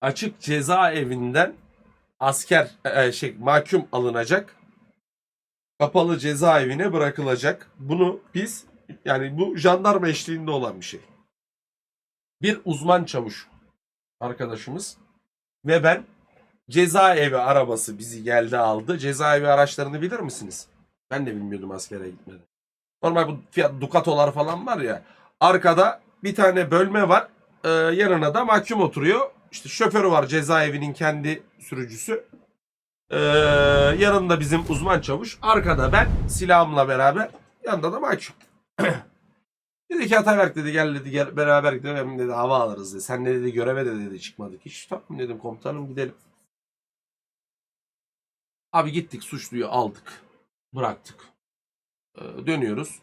açık cezaevinden asker e, şey mahkum alınacak. Kapalı cezaevine bırakılacak. Bunu biz yani bu jandarma eşliğinde olan bir şey. Bir uzman çavuş arkadaşımız ve ben cezaevi arabası bizi geldi aldı. Cezaevi araçlarını bilir misiniz? Ben de bilmiyordum askere gitmeden. Normal bu fiyat Ducato'lar falan var ya. Arkada bir tane bölme var. Ee, yanına da mahkum oturuyor. İşte şoförü var cezaevinin kendi sürücüsü. Ee, yanında bizim uzman çavuş. Arkada ben silahımla beraber. Yanında da mahkum. dedi ki Ataberk dedi gel dedi gel, beraber gidelim dedi hava alırız dedi. Sen de dedi göreve de dedi çıkmadık. Hiç tamam dedim komutanım gidelim. Abi gittik suçluyu aldık. Bıraktık. Ee, dönüyoruz.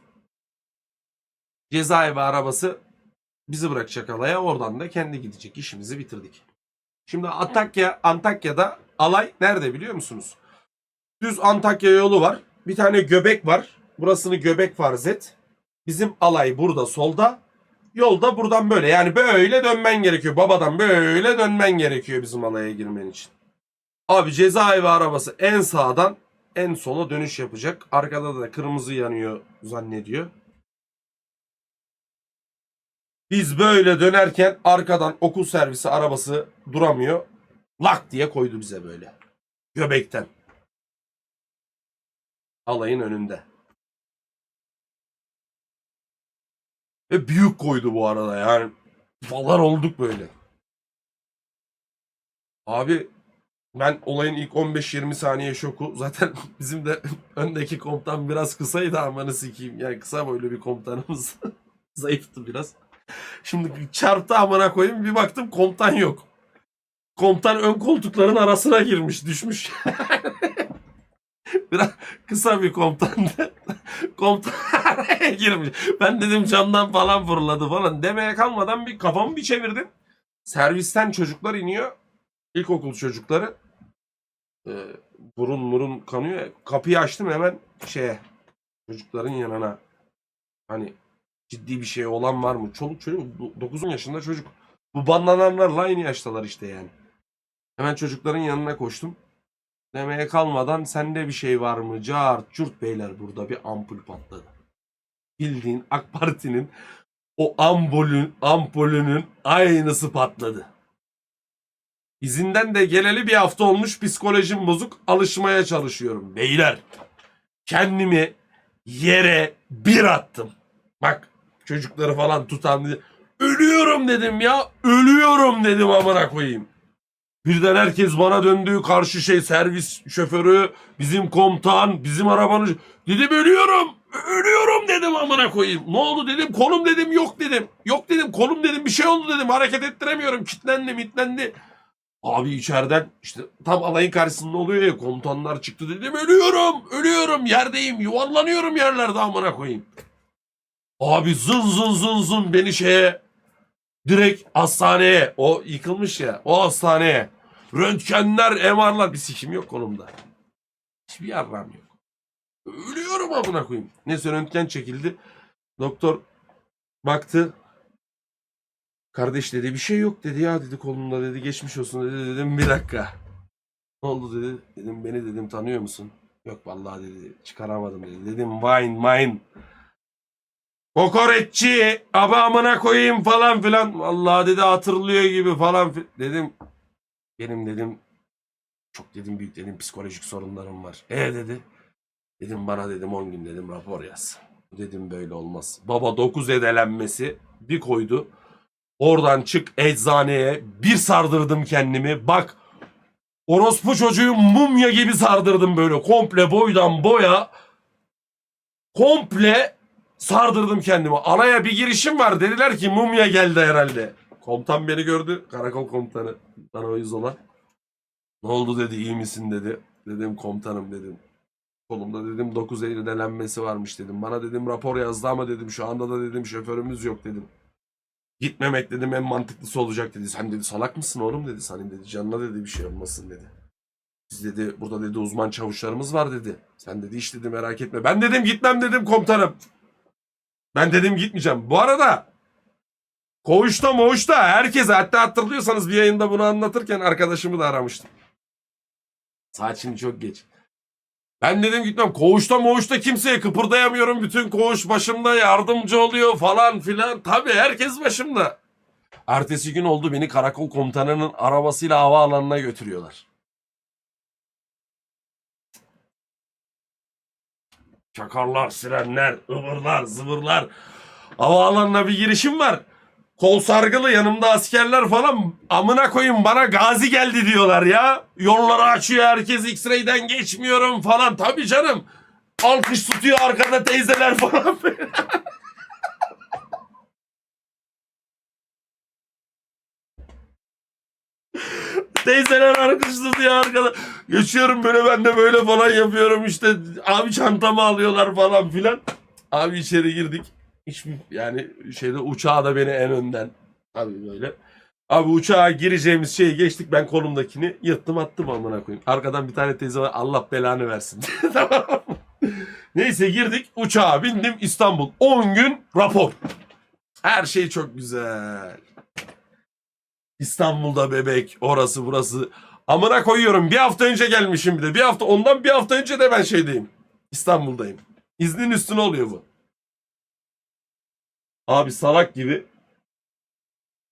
Cezaevi arabası bizi bırakacak alaya. Oradan da kendi gidecek. İşimizi bitirdik. Şimdi Antakya, Antakya'da alay nerede biliyor musunuz? Düz Antakya yolu var. Bir tane göbek var. Burasını göbek farz et. Bizim alay burada solda. Yolda buradan böyle. Yani böyle dönmen gerekiyor. Babadan böyle dönmen gerekiyor bizim alaya girmen için. Abi cezaevi arabası en sağdan en sola dönüş yapacak. Arkada da kırmızı yanıyor zannediyor. Biz böyle dönerken arkadan okul servisi arabası duramıyor. Lak diye koydu bize böyle. Göbekten. Alayın önünde. Ve büyük koydu bu arada yani. Falan olduk böyle. Abi ben olayın ilk 15-20 saniye şoku. Zaten bizim de öndeki komutan biraz kısaydı amanı sikeyim. Yani kısa boylu bir komutanımız. Zayıftı biraz. Şimdi çarptı amına koyayım bir baktım komutan yok. Komutan ön koltukların arasına girmiş düşmüş. Biraz kısa bir. Komutan araya girmiş. Ben dedim camdan falan fırladı falan. Demeye kalmadan bir kafamı bir çevirdim. Servisten çocuklar iniyor. İlkokul çocukları. Ee, burun murun kanıyor. Kapıyı açtım hemen şeye çocukların yanına. Hani ciddi bir şey olan var mı? Çoluk çocuk 9 yaşında çocuk. Bu banlananlarla aynı yaştalar işte yani. Hemen çocukların yanına koştum. Demeye kalmadan sende bir şey var mı? Cart curt beyler burada bir ampul patladı. Bildiğin AK Parti'nin o ampulün, ampulünün aynısı patladı. İzinden de geleli bir hafta olmuş psikolojim bozuk alışmaya çalışıyorum. Beyler kendimi yere bir attım. Bak çocukları falan tutan diye. Ölüyorum dedim ya. Ölüyorum dedim amına koyayım. Birden herkes bana döndü. Karşı şey servis şoförü, bizim komutan, bizim arabanın. Dedim ölüyorum. Ölüyorum dedim amına koyayım. Ne oldu dedim. Kolum dedim yok dedim. Yok dedim kolum dedim bir şey oldu dedim. Hareket ettiremiyorum. Kitlendi mitlendi. Abi içeriden işte tam alayın karşısında oluyor ya komutanlar çıktı dedim. Ölüyorum. Ölüyorum. Yerdeyim. Yuvarlanıyorum yerlerde amına koyayım. Abi zın zın zın zın beni şeye direkt hastaneye o yıkılmış ya o hastaneye röntgenler MR'lar bir sikim yok kolumda. Hiçbir yarram yok. Ölüyorum amına koyayım. Neyse röntgen çekildi. Doktor baktı. Kardeş dedi bir şey yok dedi ya dedi kolumda dedi geçmiş olsun dedi dedim bir dakika. Ne oldu dedi. Dedim beni dedim tanıyor musun? Yok vallahi dedi çıkaramadım dedi. Dedim wine mine. Kokoreççi abi amına koyayım falan filan. Vallahi dedi hatırlıyor gibi falan fi- dedim. Benim dedim çok dedim büyük dedim psikolojik sorunlarım var. E dedi. Dedim bana dedim 10 gün dedim rapor yaz. Dedim böyle olmaz. Baba 9 edelenmesi bir koydu. Oradan çık eczaneye bir sardırdım kendimi. Bak orospu çocuğu mumya gibi sardırdım böyle komple boydan boya. Komple sardırdım kendimi. Alaya bir girişim var. Dediler ki mumya geldi herhalde. Komutan beni gördü. Karakol komutanı. Bana o yüz olan. Ne oldu dedi iyi misin dedi. Dedim komutanım dedim. Kolumda dedim 9 Eylül elenmesi varmış dedim. Bana dedim rapor yazdı ama dedim şu anda da dedim şoförümüz yok dedim. Gitmemek dedim en mantıklısı olacak dedi. Sen dedi salak mısın oğlum dedi. Senin dedi canına dedi bir şey olmasın dedi. Biz dedi burada dedi uzman çavuşlarımız var dedi. Sen dedi hiç dedi merak etme. Ben dedim gitmem dedim komutanım. Ben dedim gitmeyeceğim. Bu arada Koğuşta moğuşta herkes hatta hatırlıyorsanız bir yayında bunu anlatırken arkadaşımı da aramıştım. Saat şimdi çok geç. Ben dedim gitmem koğuşta moğuşta kimseye kıpırdayamıyorum. Bütün koğuş başımda yardımcı oluyor falan filan. Tabii herkes başımda. Ertesi gün oldu beni karakol komutanının arabasıyla havaalanına götürüyorlar. Çakarlar, sirenler, ıvırlar, zıvırlar. Havaalanına bir girişim var. Kol sargılı yanımda askerler falan amına koyun bana gazi geldi diyorlar ya. Yolları açıyor herkes X-ray'den geçmiyorum falan. Tabii canım. Alkış tutuyor arkada teyzeler falan. Teyzeler alkış tutuyor arkada. Geçiyorum böyle ben de böyle falan yapıyorum işte. Abi çantamı alıyorlar falan filan. Abi içeri girdik. Hiçbir yani şeyde uçağa da beni en önden. Abi böyle. Abi uçağa gireceğimiz şeyi geçtik ben kolumdakini yırttım attım amına koyayım. Arkadan bir tane teyze var Allah belanı versin. tamam? Neyse girdik uçağa bindim İstanbul. 10 gün rapor. Her şey çok güzel. İstanbul'da bebek orası burası. Amına koyuyorum bir hafta önce gelmişim bir de. Bir hafta ondan bir hafta önce de ben şeydeyim. İstanbul'dayım. İznin üstüne oluyor bu. Abi salak gibi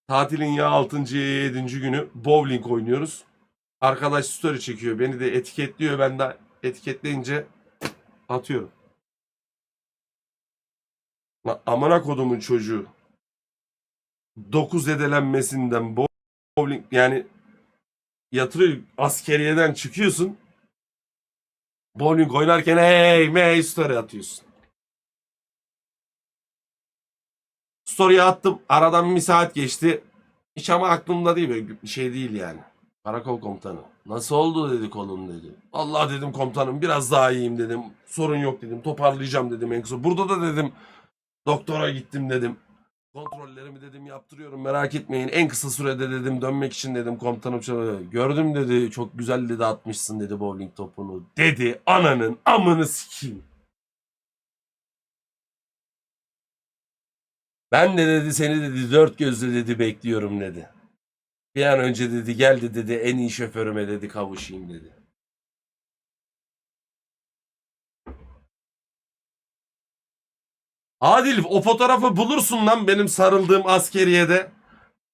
tatilin ya 6. ya 7. günü bowling oynuyoruz. Arkadaş story çekiyor. Beni de etiketliyor. Ben de etiketleyince atıyorum. Lan amına kodumun çocuğu. 9 edelenmesinden bowling yani yatırıyor askeriyeden çıkıyorsun. Bowling oynarken hey mey story atıyorsun. Story'e attım. Aradan bir saat geçti. Hiç ama aklımda değil böyle bir şey değil yani. Karakol komutanı. Nasıl oldu dedi kolun dedi. Allah dedim komutanım biraz daha iyiyim dedim. Sorun yok dedim. Toparlayacağım dedim en kısa. Burada da dedim doktora gittim dedim. Kontrollerimi dedim yaptırıyorum merak etmeyin. En kısa sürede dedim dönmek için dedim komutanım çalıyor. Gördüm dedi çok güzel dedi atmışsın dedi bowling topunu. Dedi ananın amını sikeyim. Ben de dedi seni dedi dört gözle dedi bekliyorum dedi. Bir an önce dedi geldi dedi en iyi şoförüme dedi kavuşayım dedi. Adil o fotoğrafı bulursun lan benim sarıldığım askeriyede.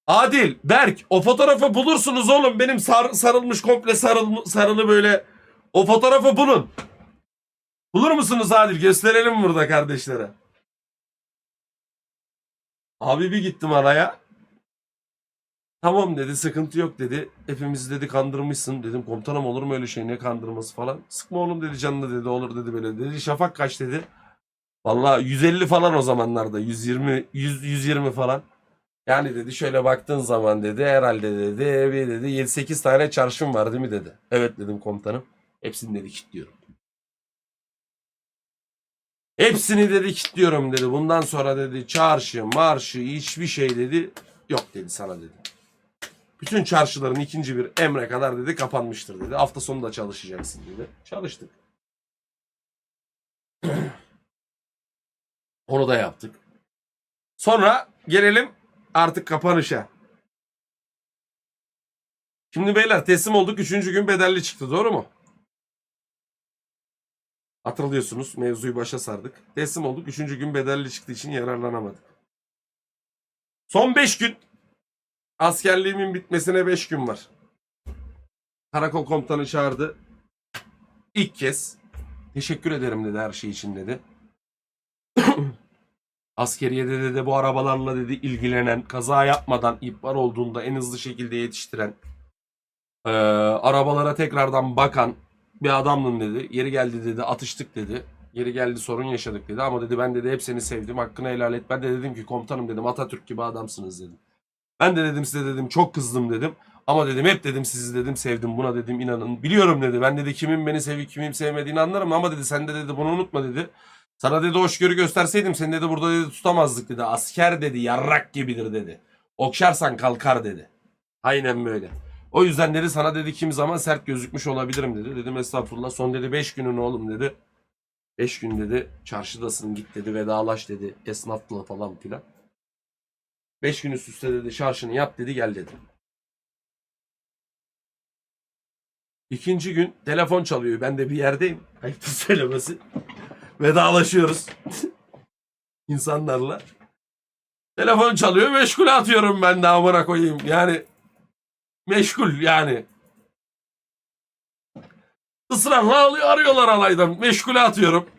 Adil, Berk o fotoğrafı bulursunuz oğlum benim sar- sarılmış komple sarıl sarılı böyle. O fotoğrafı bulun. Bulur musunuz Adil? Gösterelim burada kardeşlere. Abi bir gittim araya. Tamam dedi sıkıntı yok dedi. Hepimizi dedi kandırmışsın. Dedim komutanım olur mu öyle şey ne kandırması falan. Sıkma oğlum dedi canını dedi olur dedi böyle. Dedi şafak kaç dedi. Vallahi 150 falan o zamanlarda 120 100 120 falan. Yani dedi şöyle baktığın zaman dedi herhalde dedi bir dedi 7-8 tane çarşım var değil mi dedi. Evet dedim komutanım. Hepsini dedi kilitliyorum. Hepsini dedi kilitliyorum dedi. Bundan sonra dedi çarşı, marşı, hiçbir şey dedi yok dedi sana dedi. Bütün çarşıların ikinci bir emre kadar dedi kapanmıştır dedi. Hafta sonu da çalışacaksın dedi. Çalıştık. Onu da yaptık. Sonra gelelim artık kapanışa. Şimdi beyler teslim olduk. Üçüncü gün bedelli çıktı. Doğru mu? Hatırlıyorsunuz. Mevzuyu başa sardık. Teslim olduk. Üçüncü gün bedelli çıktığı için yararlanamadık. Son beş gün askerliğimin bitmesine beş gün var. Karakol komutanı çağırdı. İlk kez teşekkür ederim dedi her şey için dedi. Askeriyede dedi bu arabalarla dedi ilgilenen, kaza yapmadan ihbar olduğunda en hızlı şekilde yetiştiren, eee, arabalara tekrardan bakan bir adamdın dedi. Yeri geldi dedi atıştık dedi. Yeri geldi sorun yaşadık dedi ama dedi ben dedi hep seni sevdim hakkını helal et. Ben de dedim ki komutanım dedim Atatürk gibi adamsınız dedim. Ben de dedim size dedim çok kızdım dedim. Ama dedim hep dedim sizi dedim sevdim buna dedim inanın. Biliyorum dedi ben dedi kimin beni sevip kimin sevmediğini anlarım ama dedi sen de dedi bunu unutma dedi. Sana dedi hoşgörü gösterseydim seni dedi burada dedi tutamazdık dedi. Asker dedi yarrak gibidir dedi. Okşarsan kalkar dedi. Aynen böyle. O yüzden dedi sana dedi kim zaman sert gözükmüş olabilirim dedi. Dedim estağfurullah son dedi 5 günün oğlum dedi. 5 gün dedi çarşıdasın git dedi vedalaş dedi esnafla falan filan. Beş gün üst üste dedi şarjını yap dedi gel dedi. İkinci gün telefon çalıyor. Ben de bir yerdeyim. Ayıptır söylemesi. Vedalaşıyoruz. insanlarla. Telefon çalıyor meşgul atıyorum ben de amına koyayım. Yani meşgul yani. Israrla alıyor, arıyorlar alaydan. Meşgule atıyorum.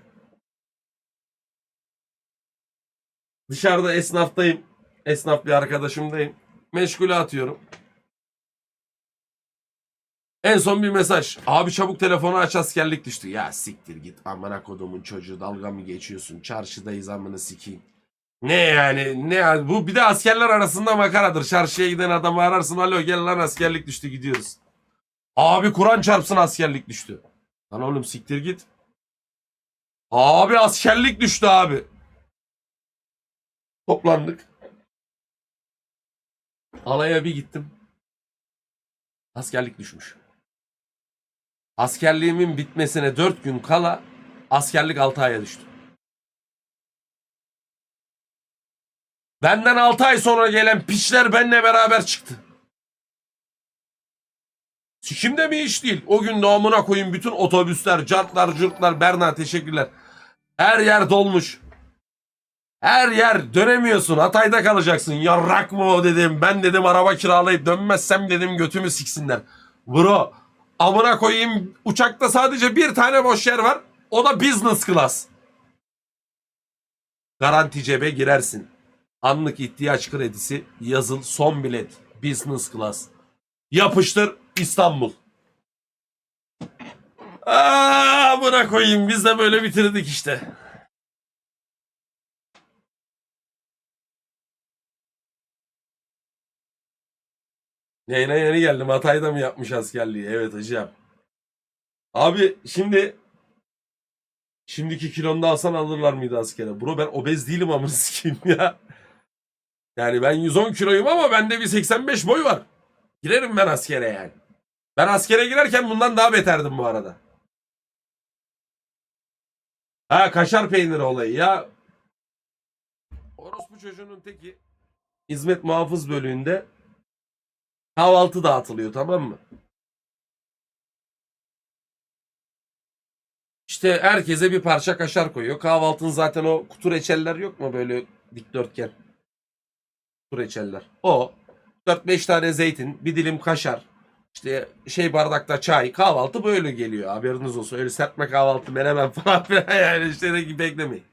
Dışarıda esnaftayım. Esnaf bir arkadaşımdayım. Meşgule atıyorum. En son bir mesaj. Abi çabuk telefonu aç askerlik düştü. Ya siktir git amına kodumun çocuğu dalga mı geçiyorsun? Çarşıdayız amına sikeyim. Ne yani ne bu bir de askerler arasında makaradır. Çarşıya giden adamı ararsın alo gel lan askerlik düştü gidiyoruz. Abi Kur'an çarpsın askerlik düştü. Lan oğlum siktir git. Abi askerlik düştü abi. Toplandık. Alaya bir gittim. Askerlik düşmüş. Askerliğimin bitmesine 4 gün kala askerlik 6 aya düştü. Benden 6 ay sonra gelen piçler benimle beraber çıktı. Sikimde mi iş değil? O gün amına koyayım bütün otobüsler, cartlar, curtlar, Berna teşekkürler. Her yer dolmuş. Her yer dönemiyorsun. Hatay'da kalacaksın. Yarrak mı o dedim. Ben dedim araba kiralayıp dönmezsem dedim götümü siksinler. Bro amına koyayım uçakta sadece bir tane boş yer var. O da business class. Garanti cebe girersin. Anlık ihtiyaç kredisi yazıl son bilet. Business class. Yapıştır İstanbul. Aa, buna koyayım biz de böyle bitirdik işte. Yayına yeni geldim. Hatay'da mı yapmış askerliği? Evet hocam. Abi şimdi şimdiki kilonda alsan alırlar mıydı askere? Bro ben obez değilim amına sikeyim ya. Yani ben 110 kiloyum ama bende bir 85 boy var. Girerim ben askere yani. Ben askere girerken bundan daha beterdim bu arada. Ha kaşar peyniri olayı ya. Orospu çocuğunun teki hizmet muhafız bölüğünde kahvaltı dağıtılıyor tamam mı? İşte herkese bir parça kaşar koyuyor. Kahvaltının zaten o kutu reçeller yok mu böyle dikdörtgen? Kutu reçeller. O 4-5 tane zeytin, bir dilim kaşar, işte şey bardakta çay, kahvaltı böyle geliyor. Haberiniz olsun. Öyle serpme kahvaltı, menemen falan filan yani işte beklemeyin.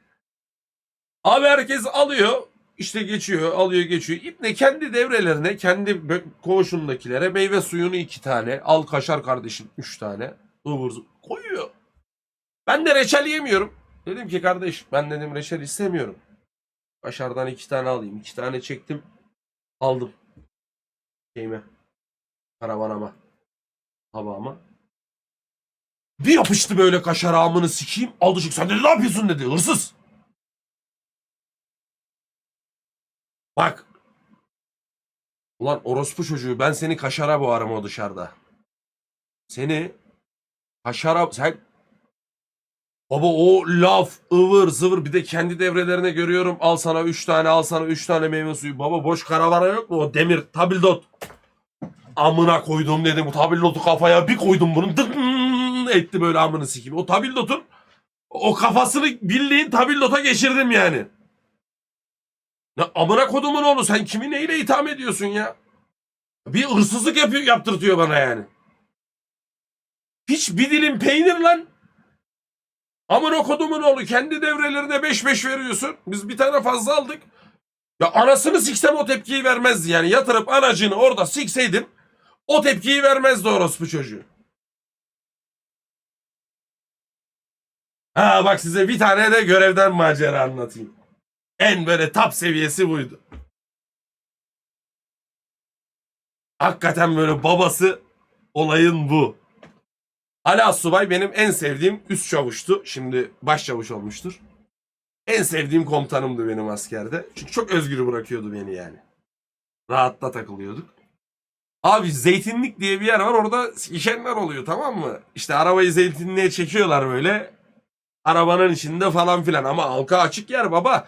Abi herkes alıyor, işte geçiyor, alıyor geçiyor. İpne kendi devrelerine, kendi koğuşundakilere meyve suyunu iki tane, al kaşar kardeşim üç tane, ıvır koyuyor. Ben de reçel yemiyorum. Dedim ki kardeş ben dedim reçel istemiyorum. Kaşardan iki tane alayım. iki tane çektim. Aldım. Şeyime. Karavanama. Tabağıma. Bir yapıştı böyle kaşar amını sikeyim. Aldı çık. Sen dedi ne yapıyorsun dedi. Hırsız. Bak. Ulan orospu çocuğu ben seni kaşara boğarım o dışarıda. Seni kaşara sen Baba o laf ıvır zıvır bir de kendi devrelerine görüyorum. Al sana 3 tane al sana 3 tane meyve suyu. Baba boş karavana yok mu o demir tabildot. Amına koydum dedim bu tabildotu kafaya bir koydum bunun dıgın etti böyle amını sikeyim. O tabildotun o kafasını bildiğin tabildota geçirdim yani. Ya amına kodumun oğlu sen kimi neyle itham ediyorsun ya? Bir hırsızlık yapıyor, yaptırtıyor bana yani. Hiç bir dilim peynir lan. Amına kodumun oğlu kendi devrelerine 5-5 veriyorsun. Biz bir tane fazla aldık. Ya anasını siksem o tepkiyi vermezdi yani. Yatırıp anacını orada sikseydim o tepkiyi vermezdi orospu çocuğu. Ha bak size bir tane de görevden macera anlatayım. En böyle top seviyesi buydu. Hakikaten böyle babası olayın bu. Ali Assubay benim en sevdiğim üst çavuştu. Şimdi baş çavuş olmuştur. En sevdiğim komutanımdı benim askerde. Çünkü çok özgür bırakıyordu beni yani. Rahatta takılıyorduk. Abi zeytinlik diye bir yer var orada işenler oluyor tamam mı? İşte arabayı zeytinliğe çekiyorlar böyle. Arabanın içinde falan filan ama halka açık yer baba.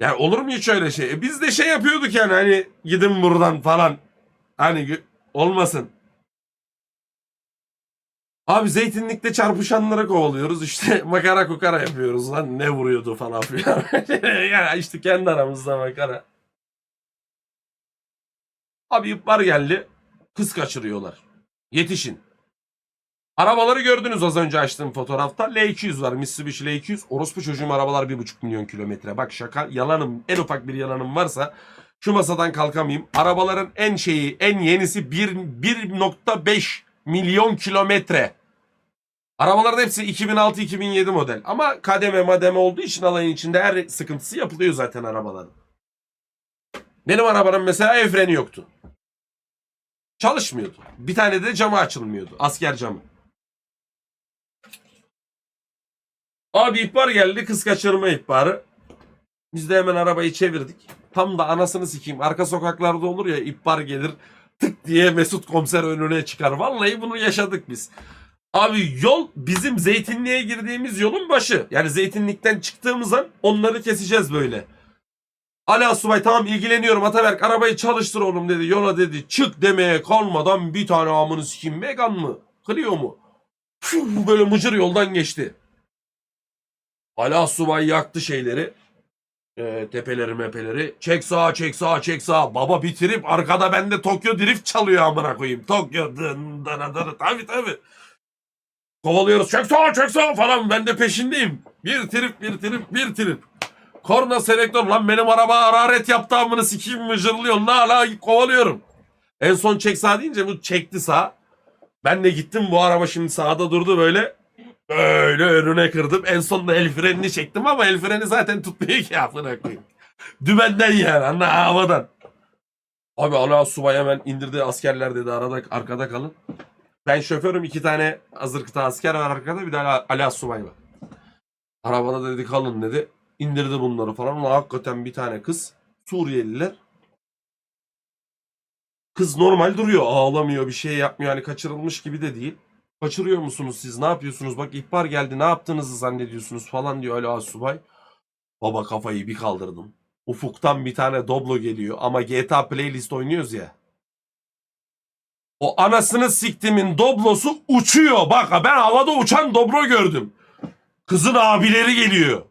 Yani olur mu hiç öyle şey? E biz de şey yapıyorduk yani hani gidin buradan falan. Hani olmasın. Abi zeytinlikte çarpışanlara kovalıyoruz işte makara kukara yapıyoruz lan ne vuruyordu falan filan. yani işte kendi aramızda makara. Abi ihbar geldi kız kaçırıyorlar. Yetişin. Arabaları gördünüz az önce açtığım fotoğrafta. L200 var. Mitsubishi L200. Orospu çocuğum arabalar 1,5 milyon kilometre. Bak şaka yalanım. En ufak bir yalanım varsa şu masadan kalkamayayım. Arabaların en şeyi en yenisi 1 1.5 milyon kilometre. Arabaların hepsi 2006-2007 model. Ama kademe mademe olduğu için alayın içinde her sıkıntısı yapılıyor zaten arabaların. Benim arabanın mesela el freni yoktu. Çalışmıyordu. Bir tane de camı açılmıyordu. Asker camı. Abi ihbar geldi. Kız kaçırma ihbarı. Biz de hemen arabayı çevirdik. Tam da anasını sikeyim. Arka sokaklarda olur ya ihbar gelir. Tık diye Mesut komiser önüne çıkar. Vallahi bunu yaşadık biz. Abi yol bizim zeytinliğe girdiğimiz yolun başı. Yani zeytinlikten çıktığımız an onları keseceğiz böyle. Ali Asubay tamam ilgileniyorum Ataberk arabayı çalıştır oğlum dedi. Yola dedi çık demeye kalmadan bir tane amını sikeyim Megan mı? Clio mu? Fiu, böyle mıcır yoldan geçti. Ali Asubay yaktı şeyleri. Ee, tepeleri mepeleri. Çek sağa çek sağa çek sağa. Baba bitirip arkada bende Tokyo Drift çalıyor amına koyayım. Tokyo dın dın dın. Tabii tabii. Kovalıyoruz. Çek sağa çek sağa falan. Ben de peşindeyim. Bir trip bir trip bir trip. Korna selektör lan benim araba hararet yaptı amını sikeyim mıcırlıyor. La hala kovalıyorum. En son çek sağ deyince bu çekti sağ. Ben de gittim bu araba şimdi sağda durdu böyle. Böyle önüne kırdım. En sonunda el frenini çektim ama el freni zaten tutmuyor ki amına koyayım. Dümenden yani anla havadan. Abi Allah subay hemen indirdi askerler dedi arada arkada kalın. Ben şoförüm iki tane hazır kıta asker var arkada bir de Ali, Ali subay var. Arabada dedi kalın dedi. İndirdi bunları falan. Ulan hakikaten bir tane kız. Suriyeliler. Kız normal duruyor. Ağlamıyor bir şey yapmıyor. Hani kaçırılmış gibi de değil. Kaçırıyor musunuz siz? Ne yapıyorsunuz? Bak ihbar geldi. Ne yaptığınızı zannediyorsunuz falan diyor Ali Asubay. Baba kafayı bir kaldırdım. Ufuktan bir tane Doblo geliyor. Ama GTA playlist oynuyoruz ya. O anasını siktimin Doblo'su uçuyor. Bak ben havada uçan Dobro gördüm. Kızın abileri geliyor.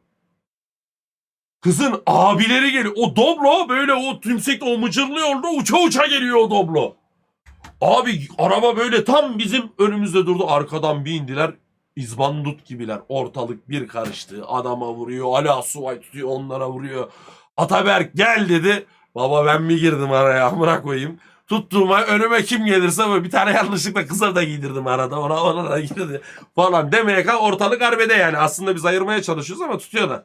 Kızın abileri geliyor. O Doblo böyle o tümsekte o mıcırlı yolda uça uça geliyor o Doblo. Abi araba böyle tam bizim önümüzde durdu. Arkadan bir indiler. İzbandut gibiler. Ortalık bir karıştı. Adama vuruyor. Ali Asubay tutuyor onlara vuruyor. Ataberk gel dedi. Baba ben mi girdim araya amına koyayım. Tuttuğuma önüme kim gelirse böyle bir tane yanlışlıkla kıza da giydirdim arada. Ona ona da girdi falan. Demeye kal ortalık arbede yani. Aslında biz ayırmaya çalışıyoruz ama tutuyorlar.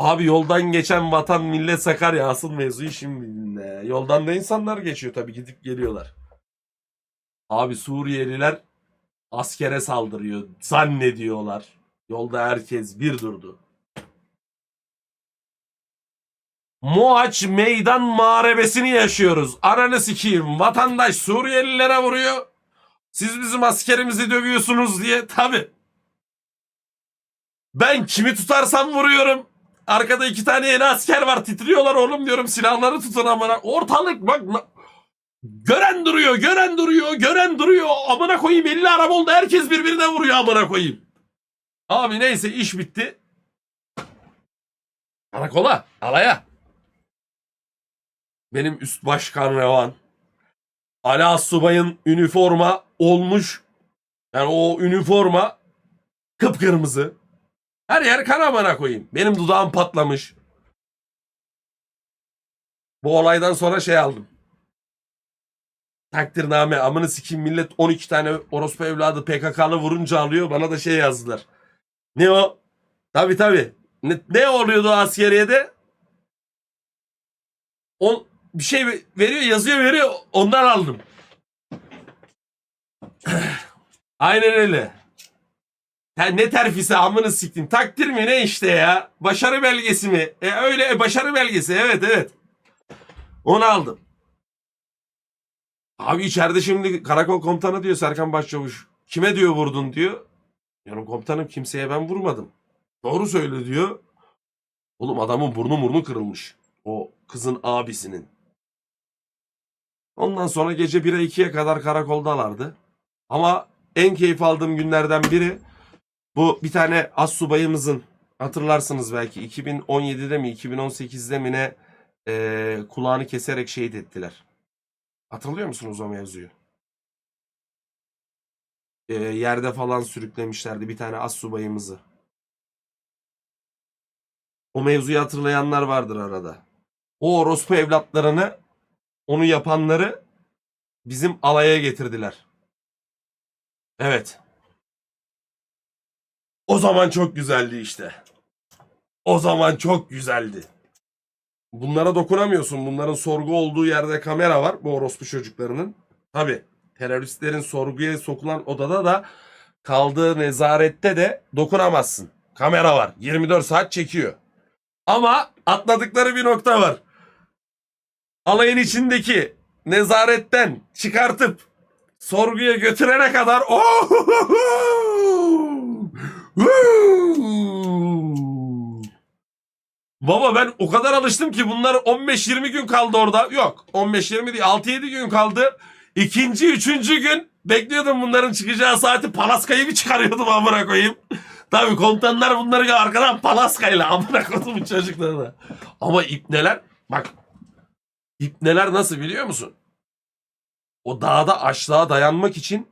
Abi yoldan geçen vatan millet Sakarya asıl mevzuyu şimdi dinle. Yoldan da insanlar geçiyor tabii gidip geliyorlar. Abi Suriyeliler askere saldırıyor zannediyorlar. Yolda herkes bir durdu. Moaç meydan muharebesini yaşıyoruz. Ananı sikeyim. Vatandaş Suriyelilere vuruyor. Siz bizim askerimizi dövüyorsunuz diye. Tabi. Ben kimi tutarsam vuruyorum. Arkada iki tane yeni asker var. Titriyorlar oğlum diyorum. Silahları tutun amına. Ortalık bak. Gören duruyor, gören duruyor, gören duruyor. Amına koyayım 50 araba oldu. Herkes birbirine vuruyor amına koyayım. Abi neyse iş bitti. Karakola, alaya. Benim üst başkan Revan. Ali Assubay'ın üniforma olmuş. Yani o üniforma kıpkırmızı. Her yer kan amına koyayım. Benim dudağım patlamış. Bu olaydan sonra şey aldım. Takdirname amını sikim millet 12 tane orospu evladı PKK'lı vurunca alıyor. Bana da şey yazdılar. Ne o? Tabi tabi. Ne, ne oluyordu askeriyede? O bir şey veriyor yazıyor veriyor ondan aldım. Aynen öyle. Ya ne terfisi amını siktim. Takdir mi ne işte ya? Başarı belgesi mi? E öyle e, başarı belgesi evet evet. Onu aldım. Abi içeride şimdi karakol komutanı diyor Serkan Başçavuş. Kime diyor vurdun diyor. Diyorum komutanım kimseye ben vurmadım. Doğru söyle diyor. Oğlum adamın burnu burnu kırılmış. O kızın abisinin. Ondan sonra gece 1'e 2'ye kadar karakoldalardı. Ama en keyif aldığım günlerden biri bu bir tane as subayımızın hatırlarsınız belki 2017'de mi 2018'de mi ne eee, kulağını keserek şehit ettiler. Hatırlıyor musunuz o mevzuyu? Eee, yerde falan sürüklemişlerdi bir tane as subayımızı. O mevzuyu hatırlayanlar vardır arada. O orospu evlatlarını onu yapanları bizim alaya getirdiler. Evet. O zaman çok güzeldi işte. O zaman çok güzeldi. Bunlara dokunamıyorsun. Bunların sorgu olduğu yerde kamera var. Bu orospu çocuklarının. Tabi teröristlerin sorguya sokulan odada da kaldığı nezarette de dokunamazsın. Kamera var. 24 saat çekiyor. Ama atladıkları bir nokta var. Alayın içindeki nezaretten çıkartıp sorguya götürene kadar oh! Baba ben o kadar alıştım ki bunlar 15-20 gün kaldı orada. Yok 15-20 değil 6-7 gün kaldı. İkinci, üçüncü gün bekliyordum bunların çıkacağı saati palaskayı bir çıkarıyordum amına koyayım. Tabii komutanlar bunları arkadan palaskayla amına koydum çocuklarına. Ama ipneler bak ipneler nasıl biliyor musun? O dağda açlığa dayanmak için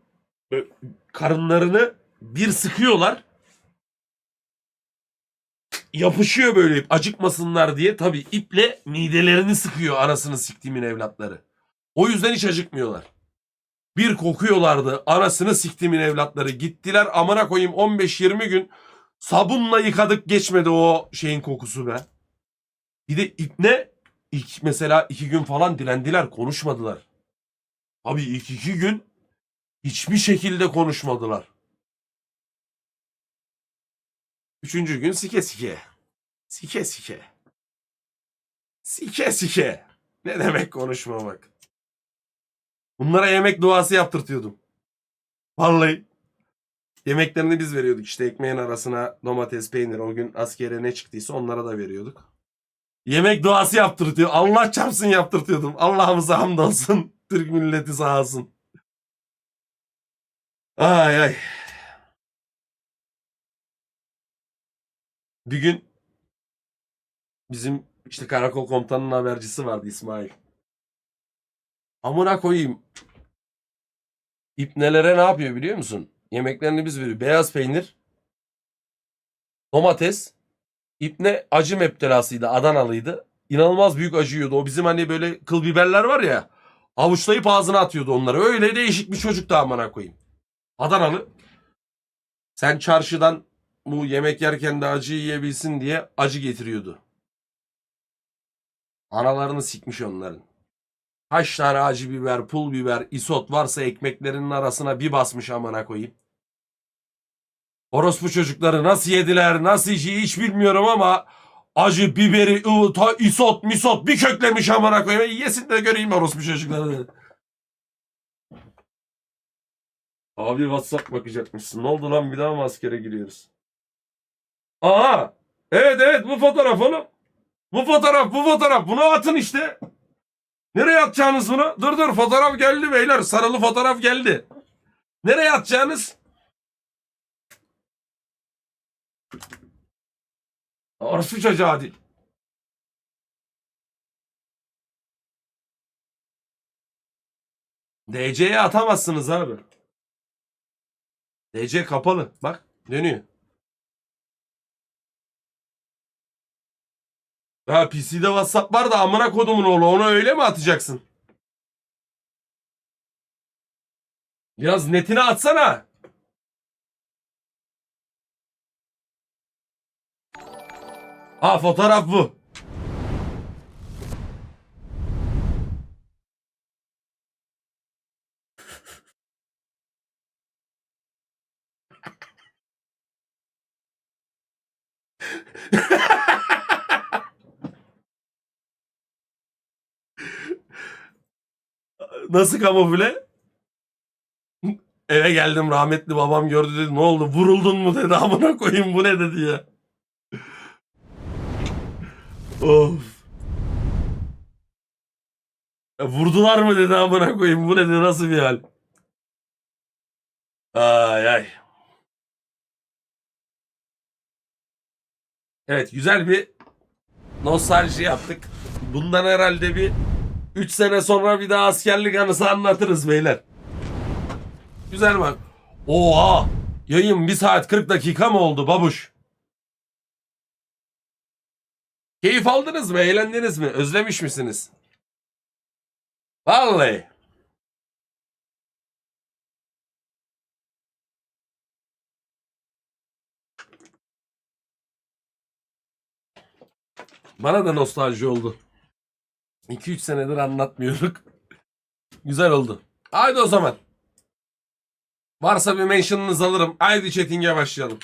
böyle karınlarını bir sıkıyorlar. Yapışıyor böyle acıkmasınlar diye. Tabii iple midelerini sıkıyor anasını siktiğimin evlatları. O yüzden hiç acıkmıyorlar. Bir kokuyorlardı anasını siktiğimin evlatları. Gittiler amına koyayım 15-20 gün sabunla yıkadık geçmedi o şeyin kokusu be. Bir de ipne ilk mesela iki gün falan dilendiler konuşmadılar. Abi ilk iki gün hiçbir şekilde konuşmadılar. Üçüncü gün sike sike. Sike sike. Sike sike. Ne demek konuşmamak? Bunlara yemek duası yaptırtıyordum. Vallahi. Yemeklerini biz veriyorduk işte ekmeğin arasına domates, peynir. O gün askere ne çıktıysa onlara da veriyorduk. Yemek duası yaptırtıyor. Allah çarpsın yaptırtıyordum. Allah'ımıza hamdolsun. Türk milleti sağ olsun. Ay ay. Bir gün bizim işte karakol komutanının habercisi vardı İsmail. Amına koyayım. İpnelere ne yapıyor biliyor musun? Yemeklerini biz veriyoruz. Beyaz peynir, domates, İpne acı meptelasıydı. Adanalıydı. İnanılmaz büyük acı yiyordu. O bizim hani böyle kıl biberler var ya. Avuçlayıp ağzına atıyordu onları. Öyle değişik bir çocuktu amına koyayım. Adanalı. Sen çarşıdan bu yemek yerken de acı yiyebilsin diye acı getiriyordu. Analarını sikmiş onların. Kaç tane acı biber, pul biber, isot varsa ekmeklerinin arasına bir basmış amına koyayım. Orospu çocukları nasıl yediler, nasıl işi hiç bilmiyorum ama acı biberi, ıvıta, isot, misot bir köklemiş amına koyayım. Yesin de göreyim orospu çocukları. Abi WhatsApp bakacakmışsın. Ne oldu lan bir daha mı askere giriyoruz? Aha! Evet evet bu fotoğraf oğlum. Bu fotoğraf bu fotoğraf. Bunu atın işte. Nereye atacağınız bunu? Dur dur fotoğraf geldi beyler. Sarılı fotoğraf geldi. Nereye atacağınız? Orası çocuğu hadi. DC'ye atamazsınız abi. DC kapalı. Bak dönüyor. Ha PC'de WhatsApp var da amına kodumun oğlu onu öyle mi atacaksın? Biraz netine atsana. Ha fotoğraf bu. Nasıl kamufle? Eve geldim rahmetli babam gördü dedi ne oldu vuruldun mu dedi amına koyayım bu ne dedi ya. Of. Ya vurdular mı dedi amına koyayım. Bu ne dedi nasıl bir hal? Ay ay. Evet güzel bir nostalji yaptık. Bundan herhalde bir 3 sene sonra bir daha askerlik anısı anlatırız beyler. Güzel bak. Oha! Yayın 1 saat 40 dakika mı oldu babuş? Keyif aldınız mı? Eğlendiniz mi? Özlemiş misiniz? Vallahi. Bana da nostalji oldu. 2-3 senedir anlatmıyorduk. Güzel oldu. Haydi o zaman. Varsa bir mention'ınızı alırım. Haydi chatting'e başlayalım.